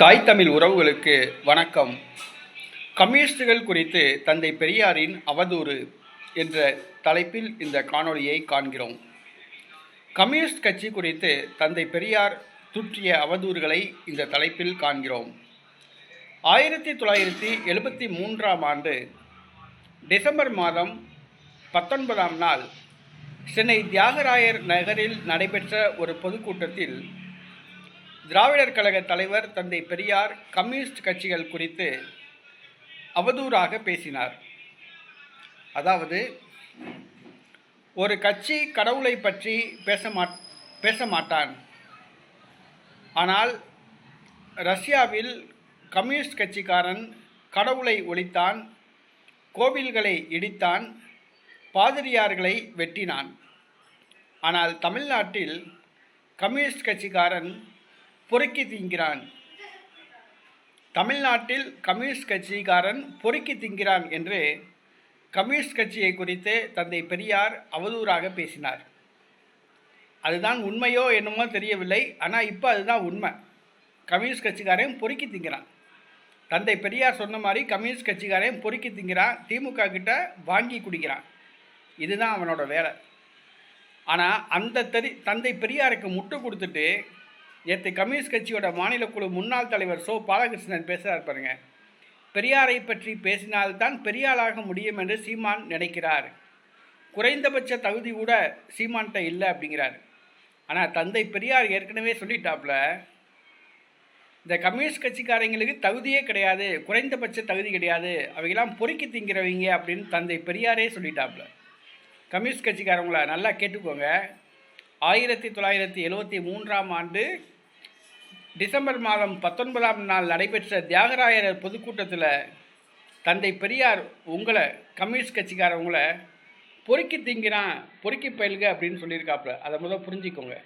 தாய் தமிழ் உறவுகளுக்கு வணக்கம். கம்யூனிஸ்டுகள் குறித்து தந்தை பெரியாரின் அவதூறு என்ற தலைப்பில் இந்த காணொளியை காண்கிறோம். கம்யூனிஸ்ட் கட்சி குறித்து தந்தை பெரியார் துற்றிய அவதூறுகளை இந்த தலைப்பில் காண்கிறோம். ஆயிரத்தி தொள்ளாயிரத்தி எழுபத்தி மூன்றாம் ஆண்டு டிசம்பர் மாதம் பத்தொன்பதாம் நாள் சென்னை தியாகராயர் நகரில் நடைபெற்ற ஒரு பொதுக்கூட்டத்தில் திராவிடர் கழக தலைவர் தந்தை பெரியார் கம்யூனிஸ்ட் கட்சிகள் குறித்து அவதூறாக பேசினார். அதாவது ஒரு கட்சி கடவுளை பற்றி பேச மாட் பேச மாட்டான். ஆனால் ரஷ்யாவில் கம்யூனிஸ்ட் கட்சிக்காரன் கடவுளை ஒழித்தான் கோவில்களை இடித்தான் பாதிரியார்களை வெட்டினான். ஆனால் தமிழ்நாட்டில் கம்யூனிஸ்ட் கட்சிக்காரன் பொறுக்கி திங்கிறான். தமிழ்நாட்டில் கம்யூனிஸ்ட் கட்சிக்காரன் பொறுக்கி திங்கிறான் என்று கம்யூனிஸ்ட் கட்சியை குறித்து தந்தை பெரியார் அவதூறாக பேசினார். அதுதான் உண்மையோ என்னமோ தெரியவில்லை. ஆனால் இப்போ அதுதான் உண்மை. கம்யூனிஸ்ட் கட்சிக்காரையும் பொறுக்கி திங்கிறான். தந்தை பெரியார் சொன்ன மாதிரி கம்யூனிஸ்ட் கட்சிக்காரையும் பொறுக்கி திங்கிறான். திமுக கிட்ட வாங்கி குடிக்கிறான். இதுதான் அவனோட வேலை. ஆனால் அந்த தெரி தந்தை பெரியாருக்கு முட்டு கொடுத்துட்டு நேற்று கம்யூனிஸ்ட் கட்சியோட மாநில குழு முன்னாள் தலைவர் சோ பாலகிருஷ்ணன் பேசுகிறார் பாருங்க. பெரியாரை பற்றி பேசினால்தான் பெரியாளாக முடியும் என்று சீமான் நினைக்கிறார். குறைந்தபட்ச தகுதி கூட சீமான்கிட்ட இல்லை அப்படிங்கிறார். ஆனால் தந்தை பெரியார் ஏற்கனவே சொல்லிட்டாப்ல இந்த கம்யூனிஸ்ட் கட்சிக்காரங்களுக்கு தகுதியே கிடையாது குறைந்தபட்ச தகுதி கிடையாது அவையெல்லாம் பொறுக்கி திங்கிறவங்க அப்படின்னு தந்தை பெரியாரே சொல்லிட்டாப்ல. கம்யூனிஸ்ட் கட்சிக்காரங்கள நல்லா கேட்டுக்கோங்க. ஆயிரத்தி தொள்ளாயிரத்தி எழுவத்தி மூன்றாம் ஆண்டு டிசம்பர் மாதம் பத்தொன்பதாம் நாள் நடைபெற்ற தியாகராயர் பொதுக்கூட்டத்தில் தந்தை பெரியார் உங்களை கம்யூனிஸ்ட் கட்சிக்காரவங்களை பொறுக்கி திங்கிறான் பொறுக்கி பயில்க அப்படின்னு சொல்லியிருக்காப்புல. அதை முதல் புரிஞ்சுக்கோங்க.